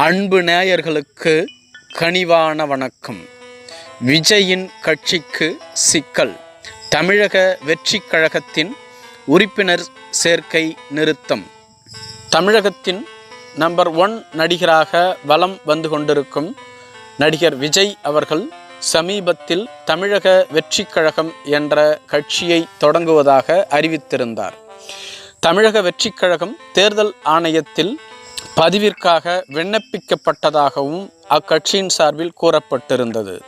அன்பு நேயர்களுக்கு கனிவான வணக்கம். விஜயின் கட்சிக்கு சிக்கல். தமிழக வெற்றி கழகத்தின் உறுப்பினர் சேர்க்கை நிறுத்தம். தமிழகத்தின் நம்பர் ஒன் நடிகராக வலம் வந்து கொண்டிருக்கும் நடிகர் விஜய் அவர்கள் சமீபத்தில் தமிழக வெற்றி கழகம் என்ற கட்சியை தொடங்குவதாக அறிவித்திருந்தார். தமிழக வெற்றி கழகம் தேர்தல் ஆணையத்தில் பதிவிற்காக விண்ணப்பிக்கப்பட்டதாகவும் அக்கட்சியின் சார்பில் கூறப்பட்டிருந்தது.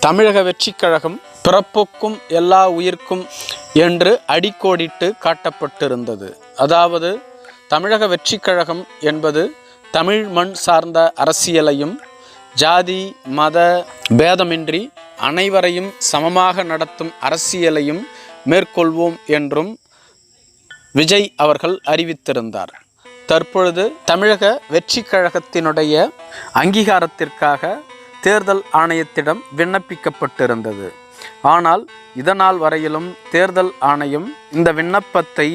தமிழக வெற்றிக் கழகம் பிறப்புக்கும் எல்லா உயிர்க்கும் என்று அடிக்கோடிட்டு காட்டப்பட்டிருந்தது. அதாவது தமிழக வெற்றிக் கழகம் என்பது தமிழ் மண் சார்ந்த அரசியலையும் ஜாதி மத பேதமின்றி அனைவரையும் சமமாக நடத்தும் அரசியலையும் மேற்கொள்வோம் என்றும் விஜய் அவர்கள் அறிவித்திருந்தார். தற்பொழுது தமிழக வெற்றி கழகத்தினுடைய அங்கீகாரத்திற்காக தேர்தல் ஆணையத்திடம் விண்ணப்பிக்கப்பட்டிருந்தது. ஆனால் இதனால் வரையிலும் தேர்தல் ஆணையம் இந்த விண்ணப்பத்தை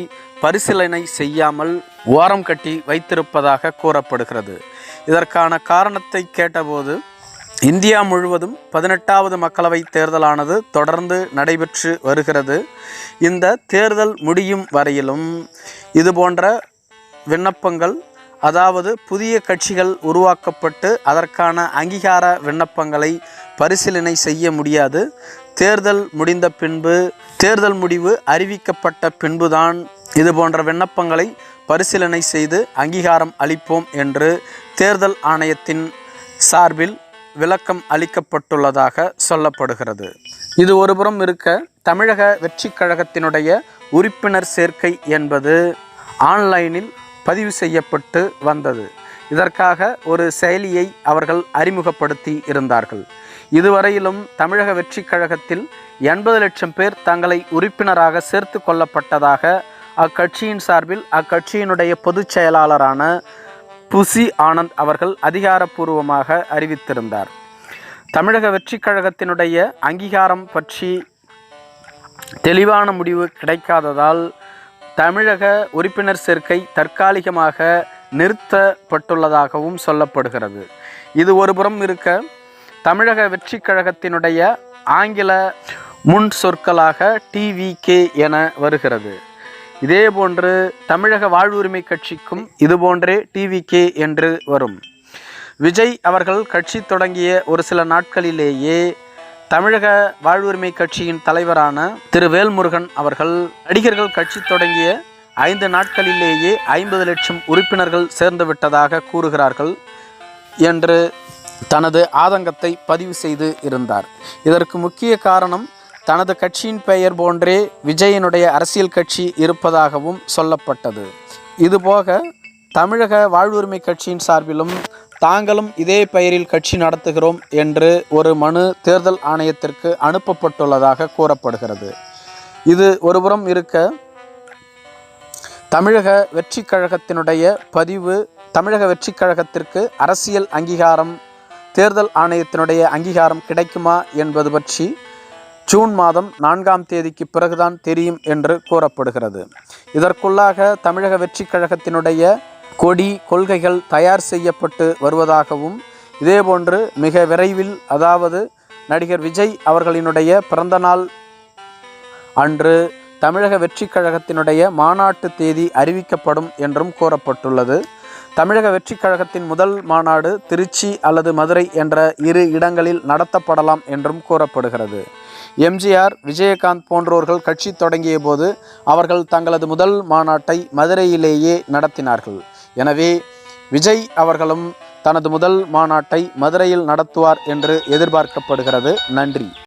பரிசீலனை செய்யாமல் ஓரம் கட்டி வைத்திருப்பதாக கூறப்படுகிறது. இதற்கான காரணத்தை கேட்டபோது இந்தியா முழுவதும் பதினெட்டாவது மக்களவை தேர்தலானது தொடர்ந்து நடைபெற்று வருகிறது. இந்த தேர்தல் முடியும் வரையிலும் இது போன்ற விண்ணப்பங்கள் அதாவது புதிய கட்சிகள் உருவாக்கப்பட்டு அதற்கான அங்கீகார விண்ணப்பங்களை பரிசீலனை செய்ய முடியாது. தேர்தல் முடிந்த பின்பு தேர்தல் முடிவு அறிவிக்கப்பட்ட பின்புதான் இது போன்ற விண்ணப்பங்களை பரிசீலனை செய்து அங்கீகாரம் அளிப்போம் என்று தேர்தல் ஆணையத்தின் சார்பில் விளக்கம் அளிக்கப்பட்டுள்ளதாக சொல்லப்படுகிறது. இது ஒருபுறம் இருக்க தமிழக வெற்றி கழகத்தினுடைய உறுப்பினர் சேர்க்கை என்பது ஆன்லைனில் பதிவு செய்யப்பட்டு வந்தது. இதற்காக ஒரு செயலியை அவர்கள் அறிமுகப்படுத்தி இருந்தார்கள். இதுவரையிலும் தமிழக வெற்றிக் கழகத்தில் எண்பது லட்சம் பேர் தங்களை உறுப்பினராக சேர்த்து கொள்ளப்பட்டதாக அக்கட்சியின் சார்பில் அக்கட்சியினுடைய பொதுச் செயலாளரான புசி ஆனந்த் அவர்கள் அதிகாரப்பூர்வமாக அறிவித்திருந்தார். தமிழக வெற்றிக் கழகத்தினுடைய அங்கீகாரம் பற்றி தெளிவான முடிவு கிடைக்காததால் தமிழக உறுப்பினர் சேர்க்கை தற்காலிகமாக நிறுத்தப்பட்டுள்ளதாகவும் சொல்லப்படுகிறது. இது ஒருபுறம் இருக்க தமிழக வெற்றி கழகத்தினுடைய ஆங்கில முன் சொற்களாக டிவிகே என வருகிறது. இதேபோன்று தமிழக வாழ்வுரிமை கட்சிக்கும் இதுபோன்றே டிவிகே என்று வரும். விஜய் அவர்கள் கட்சி தொடங்கிய ஒரு சில நாட்களிலேயே தமிழக வாழ்வுரிமை கட்சியின் தலைவரான திரு வேல்முருகன் அவர்கள் நடிகர்கள் கட்சி தொடங்கிய ஐந்து நாட்களிலேயே ஐம்பது லட்சம் உறுப்பினர்கள் சேர்ந்து விட்டதாக கூறுகிறார்கள் என்று தனது ஆதங்கத்தை பதிவு செய்து இருந்தார். இதற்கு முக்கிய காரணம் தனது கட்சியின் பெயர் போன்றே விஜயனுடைய அரசியல் கட்சி இருப்பதாகவும் சொல்லப்பட்டது. இதுபோக தமிழக வாழ்வுரிமை கட்சியின் சார்பிலும் தாங்களும் இதே பெயரில் கட்சி நடத்துகிறோம் என்று ஒரு மனு தேர்தல் ஆணையத்திற்கு அனுப்பப்பட்டுள்ளதாக கூறப்படுகிறது. இது ஒருபுறம் இருக்க தமிழக வெற்றிக் கழகத்தினுடைய பதிவு தமிழக வெற்றிக் கழகத்திற்கு அரசியல் அங்கீகாரம் தேர்தல் ஆணையத்தினுடைய அங்கீகாரம் கிடைக்குமா என்பது பற்றி ஜூன் மாதம் நான்காம் தேதிக்கு பிறகுதான் தெரியும் என்று கூறப்படுகிறது. இதற்குள்ளாக தமிழக வெற்றிக் கழகத்தினுடைய கொடி கொள்கைகள் தயார் செய்யப்பட்டு வருவதாகவும் இதேபோன்று மிக விரைவில் அதாவது நடிகர் விஜய் அவர்களினுடைய பிறந்தநாள் அன்று தமிழக வெற்றிக் கழகத்தினுடைய மாநாட்டு தேதி அறிவிக்கப்படும் என்றும் கூறப்பட்டுள்ளது. தமிழக வெற்றிக் கழகத்தின் முதல் மாநாடு திருச்சி அல்லது மதுரை என்ற இரு இடங்களில் நடத்தப்படலாம் என்றும் கூறப்படுகிறது. எம்ஜிஆர் விஜயகாந்த் போன்றோர்கள் கட்சி தொடங்கிய போது அவர்கள் தங்களது முதல் மாநாட்டை மதுரையிலேயே நடத்தினார்கள். எனவே விஜய் அவர்களும் தனது முதல் மாநாட்டை மதுரையில் நடத்துவார் என்று எதிர்பார்க்கப்படுகிறது. நன்றி.